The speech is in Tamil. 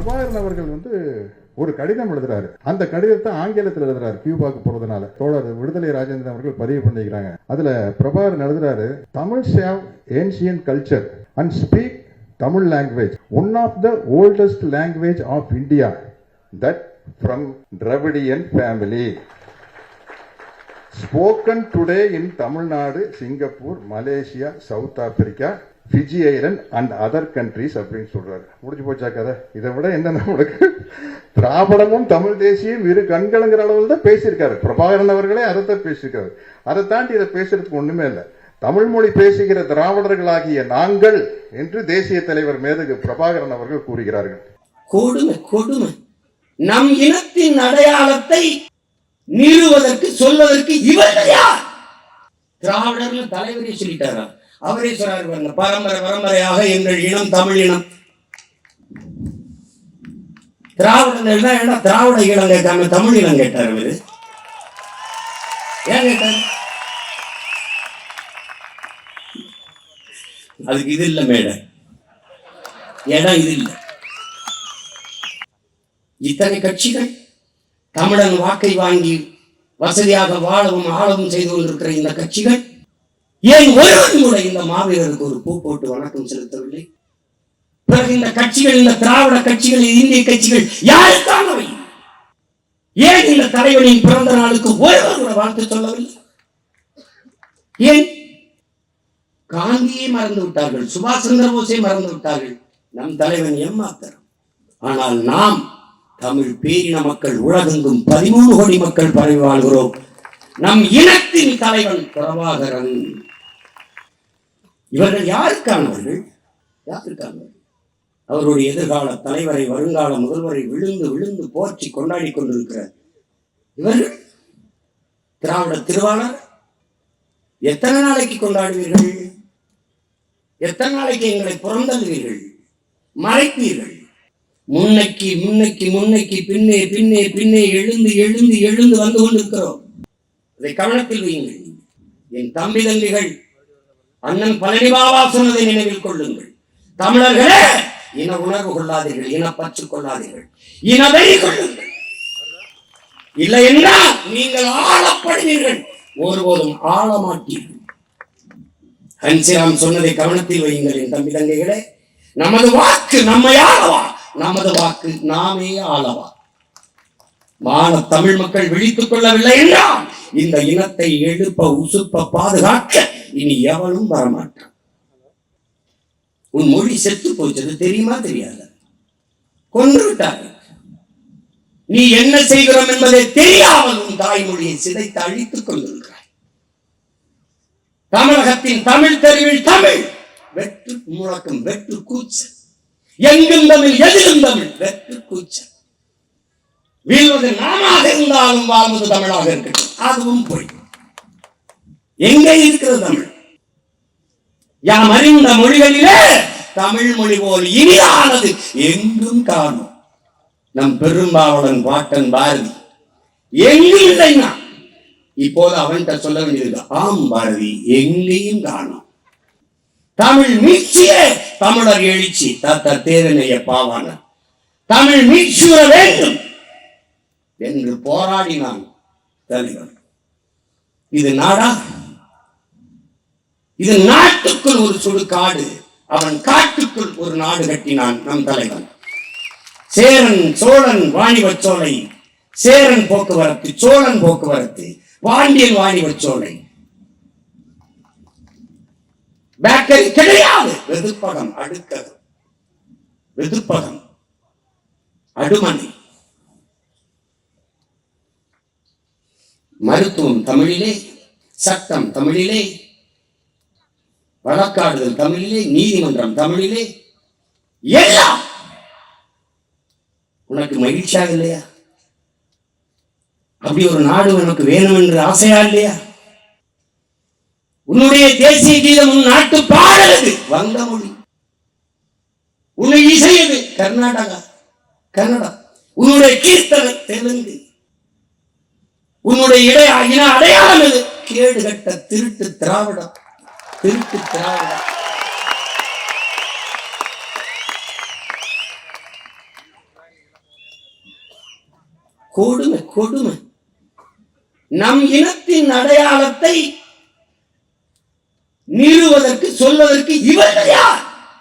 பிரபாகரன் அவர்கள் வந்து ஒரு கடிதம் எழுதுறாரு. அந்த கடிதத்தை ஆங்கிலத்தில் எழுதுறாரு கியூபாக்கு போறதுனால. தோழர் விடுதலை ராஜேந்திரன் அவர்கள் பதிவு பண்ணிக்கிறாங்க. அதுல பிரபாகரன் எழுதுறாரு Tamil save ancient culture and speak Tamil language one of the oldest language of India that from Dravidian family spoken today in Tamil Nadu Singapore Malaysia South Africa Fiji island and other countries அப்படின்னு சொல்றாரு. முடிஞ்சு போச்சா கதை? இதை விட என்ன நம்மளுக்கு திராவிடமும் தமிழ் தேசியம் இரு கண்களுங்கிற அளவில் தான் பேசியிருக்காரு. பிரபாகரன் அவர்களே அதைத்தான் பேசியிருக்காரு. அதை தாண்டி இதை பேசுறதுக்கு ஒண்ணுமே இல்லை. தமிழ் மொழி பேசுகிற திராவிடர்களாகிய நாங்கள் என்று தேசிய தலைவர் மேதகு பிரபாகரன் அவர்கள் கூறுகிறார்கள். கொடுமை கொடுமை. நம் இனத்தின் அடையாளத்தை நிறுவதற்கு சொல்வதற்கு இவர்கள் யார்? திராவிடர்கள் தலைவரே சொல்லிட்டாரா? அமரீஸ்வரர் பரம்பரை பரம்பரையாக எங்கள் இனம் தமிழ் இனம். திராவிடர்கள் தான் ஏன்னா திராவிட இனம் கேட்டாங்க தமிழ் இனம் கேட்டார் அவரு ஏன் கேட்டார்? அதுக்கு இது இல்லை மேடை. இடம் இது இல்லை. இத்தனை கட்சிகள் தமிழன் வாக்கை வாங்கி வசதியாக வாழவும் ஆளவும் செய்து கொண்டிருக்கிற இந்த கட்சிகள் ஏன் ஒருவன் கூட இந்த மாவீரருக்கு ஒரு பூ போட்டு வணக்கம் செலுத்தவில்லை? பிறகு இந்த கட்சிகள் இந்த திராவிட கட்சிகள் இந்திய கட்சிகள் யாருக்கானவை ஏன் இந்த தலைவனின் பிறந்த நாளுக்கு ஒருவர் கூட வாழ்த்து சொல்லவில்லை? ஏன்? காந்தியை மறந்து விட்டார்கள் சுபாஷ் சந்திர போஸை மறந்து விட்டார்கள். நம் தலைவன் ஏமாத்தர். ஆனால் நாம் தமிழ் பேரின மக்கள் உலகெங்கும் பதிமூணு கோடி மக்கள் பரவி வாழ்கிறோம். நம் இனத்தின் தலைவன் பிரபாகரன். இவர்கள் யாருக்கானவர்கள்? யாருக்கானவர்கள்? அவருடைய எதிர்கால தலைவரை வருங்கால முதல்வரை விழுந்து விழுந்து போற்றி கொண்டாடி கொண்டிருக்கிற இவர்கள் திராவிட திருவாளர்? எத்தனை நாளைக்கு கொண்டாடுவீர்கள்? எத்தனை நாளைக்கு எங்களை புறந்தள்ளுவீர்கள்? மறைப்பீர்கள். முன்னைக்கு முன்னைக்கு முன்னைக்கு பின்னே பின்னே பின்னே எழுந்து எழுந்து எழுந்து வந்து கொண்டிருக்கிறோம். அதை கவனத்தில் வையுங்கள். என் தம்பி தம்பிகள் அண்ணன் பழனி பாபா சொன்னதை நினைவில் கொள்ளுங்கள். தமிழர்களே இன உணர்வு கொள்ளாதீர்கள் இன பற்று கொள்ளாதீர்கள் இன கொள்ளுங்கள். இல்லை என்றால் நீங்கள் ஆளப்படுவீர்கள் ஒருபோதும் ஆழமாட்டீர்கள். ஹன்சிராம் சொன்னதை கவனத்தில் வையுங்கள் என் தம்பி தங்கைகளே. நமது வாக்கு நம்மை ஆளவா? நமது வாக்கு நாமே ஆளவா? மான தமிழ் மக்கள் விழித்துக் கொள்ளவில்லை என்றால் இந்த இனத்தை எழுப்ப உசுப்ப பாதுகாக்க இனி எவனும் வரமாட்டான். உன் மொழி செத்து போச்சது தெரியுமா தெரியாத. கொன்று விட்டாரு நீ என்ன செய்கிறோம் என்பதை தெரியாமல் உன் தாய்மொழியை சிதைத்து அழித்துக் கொண்டிருக்கிறாய். தமிழகத்தின் தமிழ் தெருவில் தமிழ் வெற்று முழக்கம் வெற்று கூச்சல். எங்கும் தமிழ் எதிலும் தமிழ் வெற்று கூச்சல். வீழ்வது நாமாக இருந்தாலும் வாழ்வது தமிழாக இருக்கட்டும். அதுவும் பொய் எங்கே இருக்கிறது தமிழ்? யாம் அறிந்த மொழிகளிலே தமிழ் மொழி போல் இனியானது எங்கும் காணும். நம் பெரும்பாவளன் பாட்டன் பாரதி. எங்கும் இல்லைன்னா இப்போது அவன்கிட்ட சொல்ல வேண்டியது ஆம் பாரதி எங்கேயும் காணும். தமிழ் மீட்சியே தமிழர் எழுச்சி தத்த தேவனைய பாவான தமிழ் மீட்சியுற வேண்டும். என்று போராடினான் தலைவர் இது நாடா? இது நாட்டுக்குள் ஒரு சுடுகாடு அவன் காட்டுக்குள் ஒரு நாடு கட்டினான் நம் தலைவன். சேரன் சோழன் வாணிபச் சோலை சேரன் போக்குவரத்து சோழன் போக்குவரத்து பாண்டியன் வாணிபச் சோலை பேக்கரி கிடையாது. வெதுப்பகம் அடுக்ககம் வெதுப்பகம். அடுமனை. மருத்துவம் தமிழிலே சட்டம் தமிழிலே வழக்காடுதல் தமிழிலே நீதிமன்றம் தமிழிலே எல்லாம் உனக்கு மகிழ்ச்சியாக இல்லையா? அப்படி ஒரு நாடு உனக்கு வேணும் என்று ஆசையா இல்லையா? உன்னுடைய தேசிய கீதம் உன் நாட்டு பாடலது வங்க மொழி உன்னை இசையது கர்நாடகா கன்னடா உன்னுடைய கீர்த்தனை தெலுங்கு. உன்னுடைய இடைய இன அடையாளம் எது? கேடு கட்ட திருட்டு திராவிடம். திருட்டு திராவிடம். கொடுமை கொடுமை. நம் இனத்தின் அடையாளத்தை நிறுவதற்கு சொல்வதற்கு இவர்கள் யார்?